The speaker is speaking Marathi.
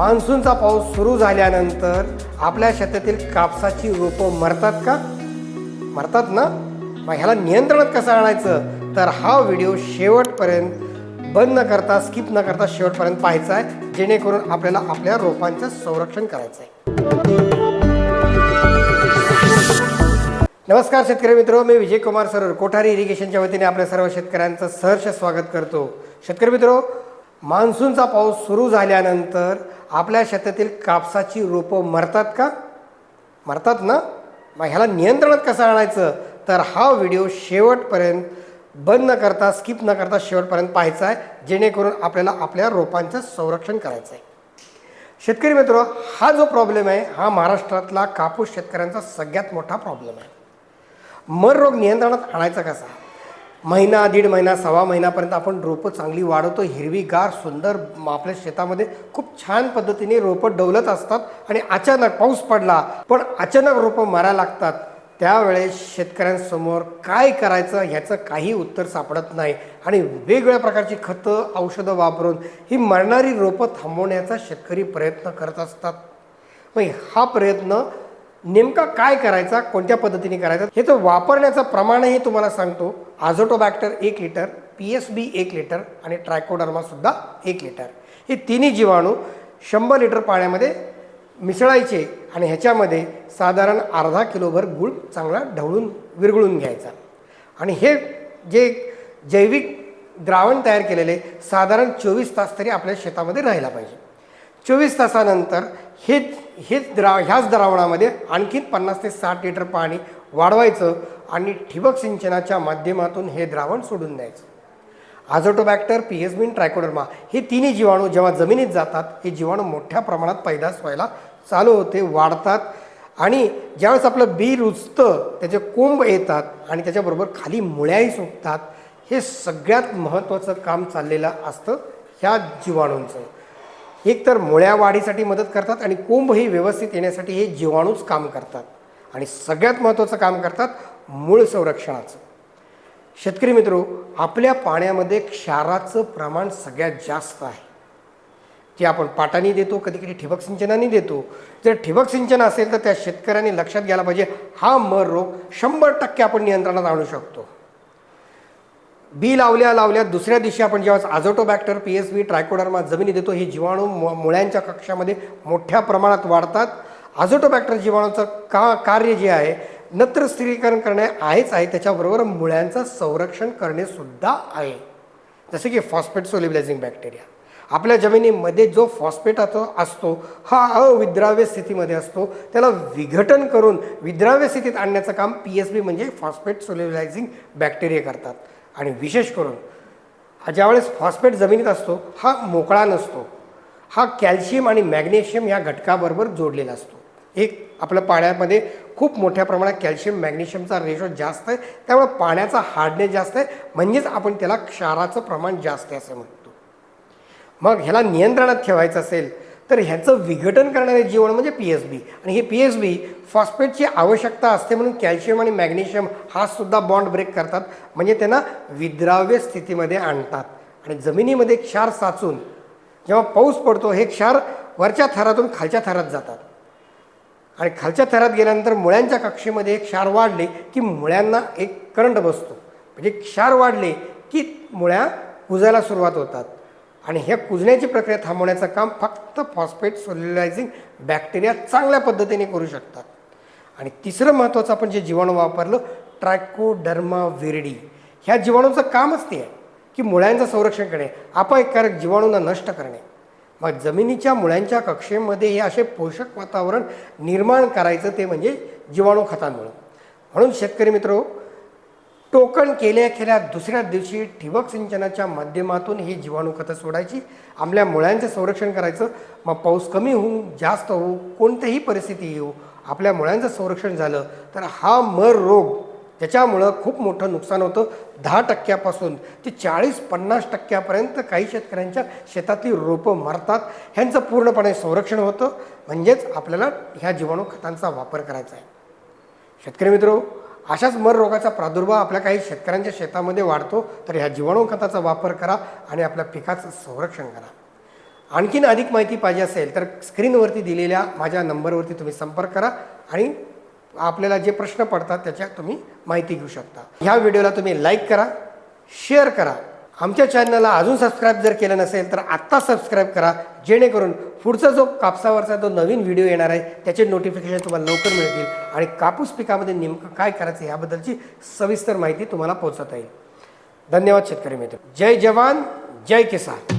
मान्सूनचा पाऊस सुरू झाल्यानंतर आपल्या शेतातील कापसाची रोपं मरतात का? मरतात ना? मग ह्याला नियंत्रणात कसं आणायचं? तर हा व्हिडिओ शेवटपर्यंत बंद न करता स्किप न करता शेवटपर्यंत पाहायचा आहे जेणेकरून आपल्याला आपल्या रोपांचं संरक्षण करायचं आहे नमस्कार शेतकरी मित्र मी विजय कुमार सर कोठारी इरिगेशनच्या वतीने आपल्या सर्व शेतकऱ्यांचं सहर्ष स्वागत करतो. शेतकरी मित्र मान्सूनचा पाऊस सुरू झाल्यानंतर आपल्या शेतातील कापसाची रोपं मरतात का? मरतात ना? मग ह्याला नियंत्रणात कसं आणायचं? तर हा व्हिडिओ शेवटपर्यंत बंद न करता स्किप न करता शेवटपर्यंत पाहायचा आहे जेणेकरून आपल्याला आपल्या रोपांचं संरक्षण करायचं आहे. शेतकरी मित्र हा जो प्रॉब्लेम आहे हा महाराष्ट्रातला कापूस शेतकऱ्यांचा सगळ्यात मोठा प्रॉब्लेम आहे. मर रोग नियंत्रणात आणायचा कसा? महिना दीड महिना सव्वा महिन्यापर्यंत आपण रोपं चांगली वाढवतो. हिरवीगार सुंदर आपल्या शेतामध्ये खूप छान पद्धतीने रोपं डवलत असतात आणि अचानक पाऊस पडला पण अचानक रोपं मारा लागतात. त्यावेळेस शेतकऱ्यांसमोर काय करायचं ह्याचं काही उत्तर सापडत नाही. आणि वेगवेगळ्या प्रकारची खतं औषधं वापरून ही मरणारी रोपं थांबवण्याचा शेतकरी प्रयत्न करत असतात. मग हा प्रयत्न नेमका काय करायचा कोणत्या पद्धतीने करायचा हे तर वापरण्याचं प्रमाणही तुम्हाला सांगतो. आझोटोबॅक्टर एक लिटर पी एस बी एक लिटर आणि ट्रायकोडर्मासुद्धा एक लिटर. हे तिन्ही जीवाणू शंभर लिटर पाण्यामध्ये मिसळायचे आणि ह्याच्यामध्ये साधारण अर्धा किलोभर गूळ चांगला ढवळून विरघळून घ्यायचा. आणि हे जे जैविक द्रावण तयार केलेले साधारण चोवीस तास तरी आपल्या शेतामध्ये राहायला पाहिजे. चोवीस तासानंतर हे हेच द्रा ह्याच द्रावणामध्ये आणखीन पन्नास ते साठ लिटर पाणी वाढवायचं आणि ठिबक सिंचनाच्या माध्यमातून हे द्रावण सोडून द्यायचं. Azotobacter P S B Trichoderma हे तिन्ही जीवाणू जेव्हा जमिनीत जातात हे जीवाणू मोठ्या प्रमाणात पैदास व्हायला चालू होते वाढतात. आणि ज्यावेळेस आपलं बी रुजतं त्याचे कोंब येतात आणि त्याच्याबरोबर खाली मुळ्याही सुटतात हे सगळ्यात महत्त्वाचं काम चाललेलं असतं ह्या जीवाणूंचं. एक तर मुळ्या वाढीसाठी मदत करतात आणि कोंब ही व्यवस्थित येण्यासाठी हे जीवाणूच काम करतात. आणि सगळ्यात महत्त्वाचं काम करतात मूळ संरक्षणाचं. शेतकरी मित्रो आपल्या पाण्यामध्ये क्षाराचं प्रमाण सगळ्यात जास्त आहे. जे आपण पाटानी देतो कधी कधी ठिबक सिंचनाने देतो. जर ठिबक सिंचन असेल तर त्या शेतकऱ्यांनी लक्षात घ्यायला पाहिजे हा मर रोग शंभर टक्के आपण नियंत्रणात आणू शकतो. बी लावल्या लावल्या दुसऱ्या दिवशी आपण जेव्हा Azotobacter P S B Trichoderma जमिनी देतो हे जीवाणू मु- मुळ्यांच्या कक्षामध्ये मोठ्या प्रमाणात वाढतात. आझोटोबॅक्टर जीवाणूचं का कार्य जे आहे नत्र स्थिरीकरण करणे आहेच आहे त्याच्याबरोबर मुळ्यांचं संरक्षण करणेसुद्धा आहे. जसे की फॉस्फेट सोलिबलायझिंग बॅक्टेरिया. आपल्या जमिनीमध्ये जो फॉस्फेट असतो असतो हा अविद्राव्य स्थितीमध्ये असतो त्याला विघटन करून विद्राव्य स्थितीत आणण्याचं काम पी एस बी म्हणजे फॉस्फेट सोलिबलायझिंग बॅक्टेरिया करतात. आणि विशेष करून हा ज्यावेळेस फॉस्फेट जमिनीत असतो हा मोकळा नसतो. हा कॅल्शियम आणि मॅग्नेशियम या घटकाबरोबर जोडलेला असतो. एक आपल्या पाण्यामध्ये खूप मोठ्या प्रमाणात कॅल्शियम मॅग्नेशियमचा रेशो जास्त आहे. त्यामुळे पाण्याचा हार्डनेस जास्त आहे. म्हणजेच आपण त्याला क्षाराचं प्रमाण जास्त आहे असं म्हणतो. मग ह्याला नियंत्रणात ठेवायचं असेल तर ह्याचं विघटन करणारे जीवन म्हणजे पी एस बी आणि हे पी एस बी फॉस्फेटची आवश्यकता असते म्हणून कॅल्शियम आणि मॅग्नेशियम हा सुद्धा बॉन्ड ब्रेक करतात. म्हणजे त्यांना विद्राव्य स्थितीमध्ये आणतात. आणि जमिनीमध्ये क्षार साचून जेव्हा पाऊस पडतो हे क्षार वरच्या थरातून खालच्या थरात जातात. आणि खालच्या थरात गेल्यानंतर मुळ्यांच्या कक्षेमध्ये क्षार वाढले की मुळ्यांना एक करंट बसतो. म्हणजे क्षार वाढले की मुळ्या कुजायला सुरुवात होतात. आणि ह्या कुजण्याची प्रक्रिया थांबवण्याचं काम फक्त फॉस्फेट सोल्युलायझिंग बॅक्टेरिया चांगल्या पद्धतीने करू शकतात. आणि तिसरं महत्त्वाचं आपण जे जीवाणू वापरलं ट्रायकोडर्मा विरडी ह्या जीवाणूचं कामच ते आहे की मुळ्यांचं संरक्षण करणे अपायकारक जीवाणूंना नष्ट करणे. मग जमिनीच्या मुळ्यांच्या कक्षेमध्ये हे असे पोषक वातावरण निर्माण करायचं ते म्हणजे जीवाणू खतांमुळं. म्हणून शेतकरी मित्र टोकन केल्या केल्या दुसऱ्या दिवशी ठिबक सिंचनाच्या माध्यमातून ही जीवाणू खतं सोडायची आपल्या मुळ्यांचं संरक्षण करायचं. मग पाऊस कमी होऊ जास्त होऊ कोणत्याही परिस्थिती येऊ आपल्या मुळ्यांचं संरक्षण झालं तर हा मर रोग त्याच्यामुळं खूप मोठं नुकसान होतं. दहा टक्क्यापासून ते चाळीस पन्नास टक्क्यापर्यंत काही शेतकऱ्यांच्या शेतातली रोपं मरतात. ह्यांचं पूर्णपणे संरक्षण होतं. म्हणजेच आपल्याला ह्या जीवाणू खतांचा वापर करायचा आहे. शेतकरी मित्रो अशाच मर रोगाचा प्रादुर्भाव आपल्या काही शेतकऱ्यांच्या शेतामध्ये वाढतो तर ह्या जीवाणू खताचा वापर करा आणि आपल्या पिकाचं संरक्षण करा. आणखीन अधिक माहिती पाहिजे असेल तर स्क्रीनवरती दिलेल्या माझ्या नंबरवरती तुम्ही संपर्क करा आणि आपल्याला जे प्रश्न पडतात त्याच्या तुम्ही माहिती घेऊ शकता. ह्या व्हिडिओला तुम्ही लाईक करा शेअर करा. आमच्या चॅनलला अजून सबस्क्राईब जर केलं नसेल तर आत्ता सबस्क्राईब करा. जेणेकरून पुढचा जो कापसावरचा जो नवीन व्हिडिओ येणार आहे त्याचे नोटिफिकेशन तुम्हाला लवकर मिळतील. आणि कापूस पिकामध्ये नेमकं काय करायचं याबद्दलची सविस्तर माहिती तुम्हाला पोहोचवता येईल. धन्यवाद शेतकरी मित्र. जय जवान जय किसान.